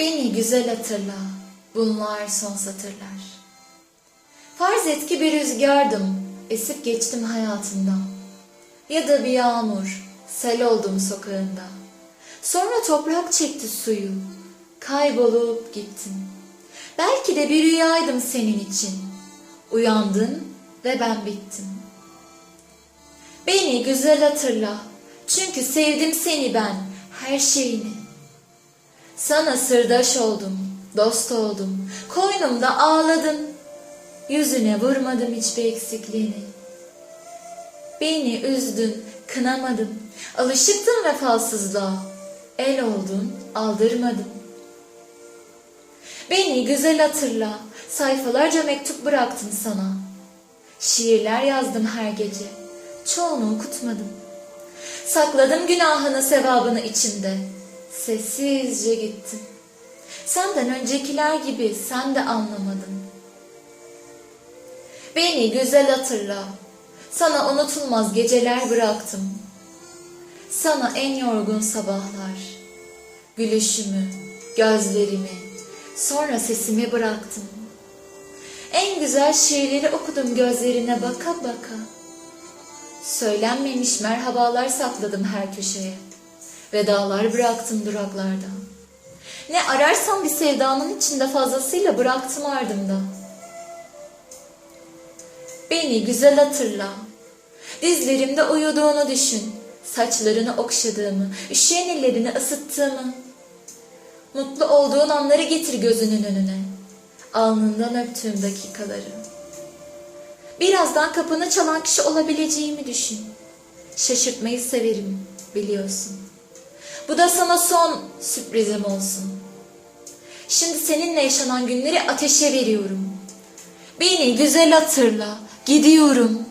Beni güzel hatırla, bunlar son satırlar. Farz et ki bir rüzgardım, esip geçtim hayatından. Ya da bir yağmur, sel oldum sokağında. Sonra toprak çekti suyu, kaybolup gittin. Belki de bir rüyaydım senin için. Uyandın ve ben bittim. Beni güzel hatırla, çünkü sevdim seni ben, her şeyini. Sana sırdaş oldum, dost oldum, koynumda ağladım. Yüzüne vurmadım hiçbir eksikliğini. Beni üzdün, kınamadım, alışıktım vefasızlığa. El oldun, aldırmadım. Beni güzel hatırla, sayfalarca mektup bıraktım sana. Şiirler yazdım her gece, çoğunu okutmadım. Sakladım günahını sevabını içimde. Sessizce gittim. Senden öncekiler gibi sen de anlamadın. Beni güzel hatırla. Sana unutulmaz geceler bıraktım. Sana en yorgun sabahlar. Gülüşümü, gözlerimi, sonra sesimi bıraktım. En güzel şiirleri okudum gözlerine baka baka. Söylenmemiş merhabalar sakladım her köşeye. Vedalar bıraktım duraklarda. Ne ararsam bir sevdanın içinde fazlasıyla bıraktım ardımda. Beni güzel hatırla. Dizlerimde uyuduğunu düşün. Saçlarını okşadığımı, üşüyen ellerini ısıttığımı. Mutlu olduğun anları getir gözünün önüne. Alnından öptüğüm dakikaları. Birazdan kapını çalan kişi olabileceğimi düşün. Şaşırtmayı severim, biliyorsun. Bu da sana son sürprizim olsun. Şimdi seninle yaşanan günleri ateşe veriyorum. Beni güzel hatırla, gidiyorum.